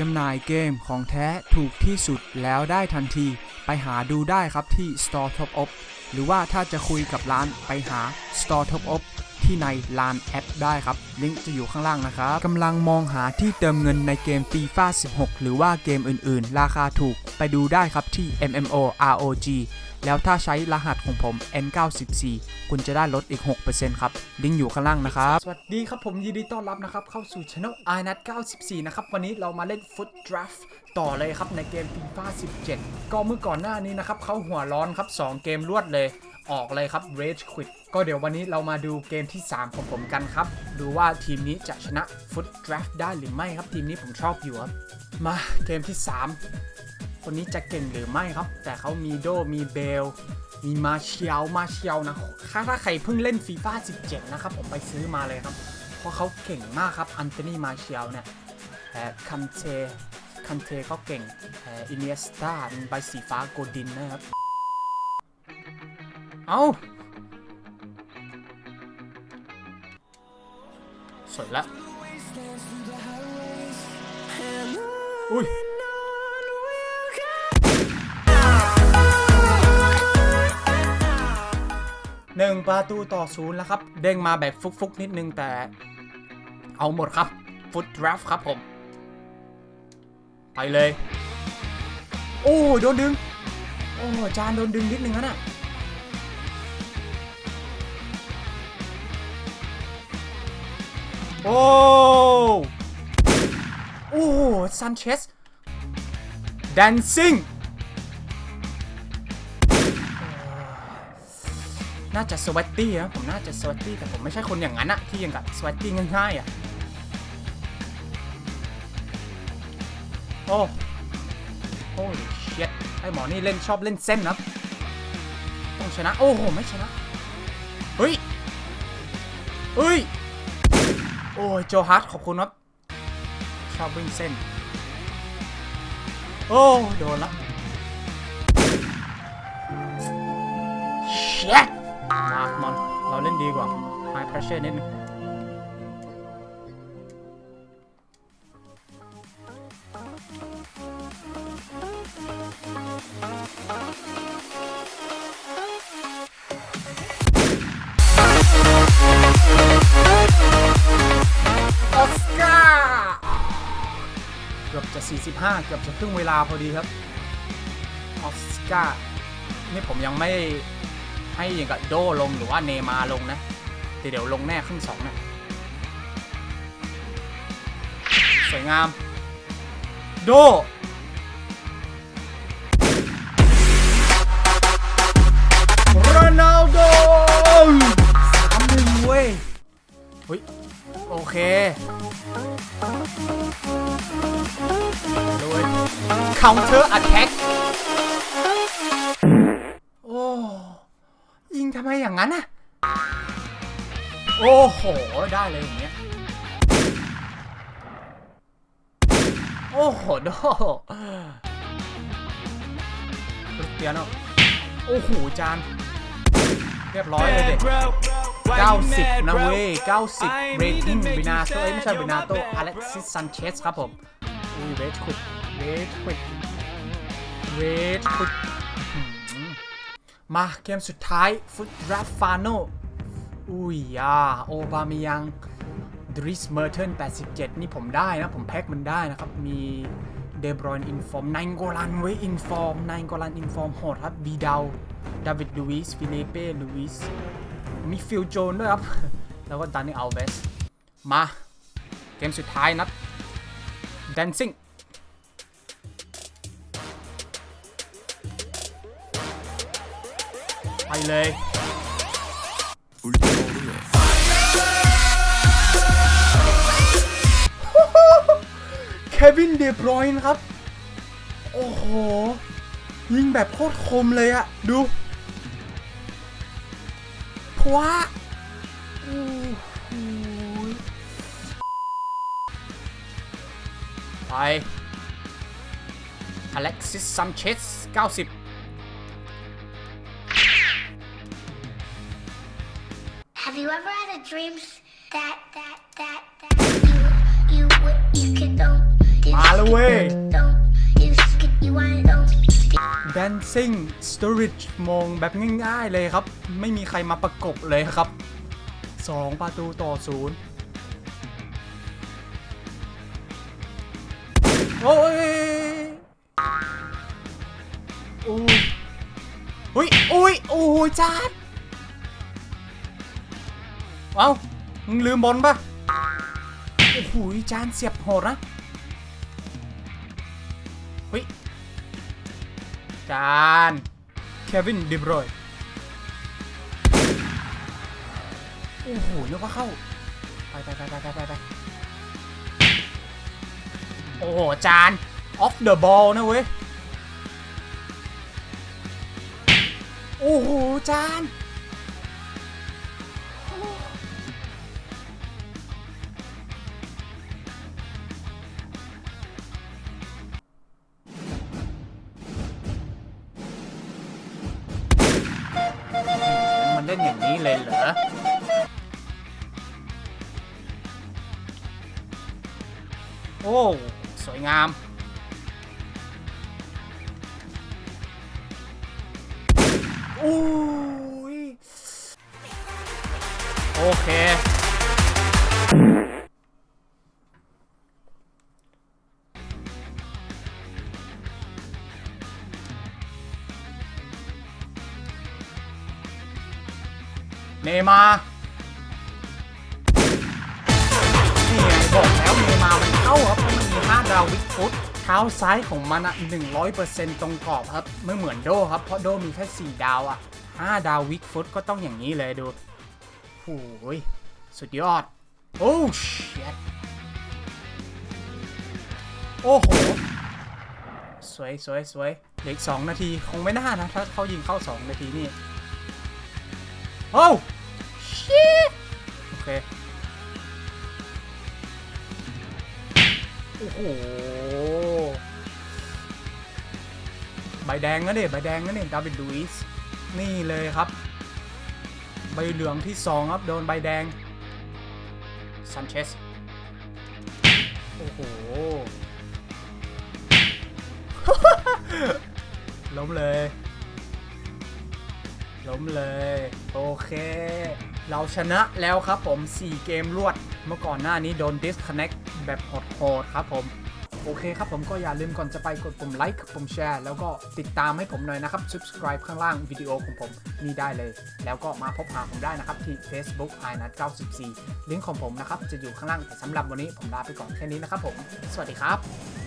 จำหน่ายเกมของแท้ถูกที่สุดแล้วได้ทันที ไปหาดูได้ครับที่ Store Top Up หรือว่าถ้าจะคุยกับร้านไปหา Store Top Up ที่ในลานแอปได้ครับ ลิงก์จะอยู่ข้างล่างนะครับกำลังมองหาที่เติมเงินในเกม FIFA 16 หรือว่าเกมอื่นๆ ราคาถูกไปดูได้ครับที่ MMO ROG แล้วถ้าใช้รหัสของผม N94 คุณจะได้ลดอีก 6%ครับ ลิงก์อยู่ข้างล่างนะครับ สวัสดีครับผมยินดีต้อนรับนะครับ เข้าสู่ช anel i n a t 94 นะครับ วันนี้เรามาเล่น Foot Draft ต่อเลยครับ ในเกม FIFA 17 ก็เมื่อก่อนหน้านี้นะครับเขาหัวร้อนครับ 2 เกมรวดเลย ออกเลยครับ Rage Quit ก็เดี๋ยววันนี้เรามาดูเกมที่ 3 ของผมกันครับ ดูว่าทีมนี้จะชนะ Foot Draft ได้หรือไม่ครับ ทีมนี้ผมชอบอยู่ครับ มาเกมที่ 3 คนนี้จะเก่งหรือไม่ครับ แต่เขามีโดมีเบล มีมาเชียวมาเชียวนะถ้าถ้าใครเพิ่งเล่นฟีฟ่า17 นะครับ ผมไปซื้อมาเลยครับ เพราะเขาเก่งมากครับอันโตนีมาเชียวเนี่ยแอบคันเทคันเทก็เก่งแอบอินเนสตาเป็นใบสีฟ้าโกดินนะครับ เอาสวยแล้วอุ้ยหนึ่งประตูต่อศูนย์แล้วครับ เด้งมาแบบฟุกๆ นิดนึงแต่ เอาหมดครับ ฟุตดราฟครับผม ไปเลย โอ้โดนดึง โอ้จานโดนดึงนิดนึงนะน่ะ โอ้โอ้ซันเชสแดนซิ่งน่าจะสวัตตี้นะผมน่าจะสวัตตี้แต่ผมไม่ใช่คนอย่างนั้นอะที่ยังกับสวัตตี้ง่ายๆอะโอ้โอ้เชียไอหมอนี่เล่นชอบเล่นเส้นนะต้องชนะ โอ้โห ไม่ชนะ เฮ้ย เฮ้ย โอ้ยโจฮัทขอบคุณครับ ชอบวิ่งเส้น โอ้โดนละเชียมามอน เราเล่นดีกว่า High pressure นิดนึง จะ 45 เกือบจะครึ่งเวลาพอดีครับออสการ์นี่ผมยังไม่ให้อย่างกับโดลงหรือว่าเนมาลงนะแต่เดี๋ยวลงแน่ครึ่งสองนะสวยงาม โดโรนัลโดสามหนึ่งเว้ยเฮ้ย โอเค counter attack โอ้ยิงทำไมอย่างนั้นน่ะโอ้โห ได้เลยอย่างเงี้ย โอ้โหโดคริสเตียโนโอ้โห จาน เรียบร้อยเลยเด็ก90 นะเว้ย90 เรตติ้งบินาโตเอ้ยไม่ใช่บินาโตอเล็กซิสซันเชสครับผมอุ้ยเวทควิด เวทควิดเวทควิดมาเกมสุดท้ายฟุตราฟาโนอุ้ยอาโอบามิยังดริสเมอร์เทน87 นี่ผมได้นะ ผมแพ็กมันได้นะครับ มีเดบรอนอินฟอร์มนายโกลันไว้อินฟอร์มนายโกลันอินฟอร์มโหดครับบีดาวดาวิดลูอิสฟิเลเป้ลูอิสมีฟิลโจนด้วยครับ แล้วก็ดานิอัลเวสมา เกมสุดท้ายนัด dancing เลย เควินเดบรอยน์ครับ โอ้โห ยิงแบบโคตรคมเลยอะดูพวะโอ้โหไปอเล็กซิสซันเชส90 Have you ever had a dream that that that that you you you could don't you มาแล้วเว้ย Don't you skip you want don't Dancing Storage มองแบบง่ายๆเลยครับ ไม่มีใครมาประกบเลยครับ 2 ประตูต่อศูนย์โอ้ยอุ้ยอุ้ยอุ้ยโอ้ยจาน เอ้า มึงลืมบอลปะโอ้โหจานเสียบโหดนะเฮ้ย จานเควินดิบรอยโอ้โหนึกว่าเข้า ไปไปไปไปไปไปไปโอ้โห จานออฟเดอะบอลนะเว้ย โอ้โห จาน ล่นอย่างนี้เลยเหรอโอ้สวยงาม โอ้ย โอเค มานี่ไงบอกแล้วเนมามันเข้าครับมันมี5ดาววิกฟุตเท้าซ้ายของมันอะ100%ตรงกรอบครับไม่เหมือนโดครับเพราะโดมีแค่4ดาวอะ5ดาววิกฟุตก็ต้องอย่างนี้เลยดูโอ้ยสุดยอด โอ้ชิตโอ้โห สวยสวยสวยเหลืออีก2นาที คงไม่น่านะ ถ้าเขายิงเข้า2นาทีนี่ โอ้ เค โอ้โห ใบแดงนะเด็ใบแดงนะเนี่ยดาวิดลูอิสนี่เลยครับ ใบเหลืองที่ 2 ครับ โดนใบแดงซันเชสโอ้โหล้มเลย ล้มเลย โอเค เราชนะแล้วครับผม 4 เกมรวด เมื่อก่อนหน้านี้โดน disconnect แบบโหดๆครับผม โอเคครับผมก็อย่าลืมก่อนจะไปกดปุ่มไลค์ปุ่มแชร์แล้วก็ติดตามให้ผมหน่อยนะครับ subscribe ข้างล่างวิดีโอของผมนี่ได้เลย แล้วก็มาพบหาผมได้นะครับ ที่ Facebook i n a t 94ลิงก์ของผมนะครับ จะอยู่ข้างล่างแต่สำหรับวันนี้ผมลาไปก่อนแค่นี้นะครับผม สวัสดีครับ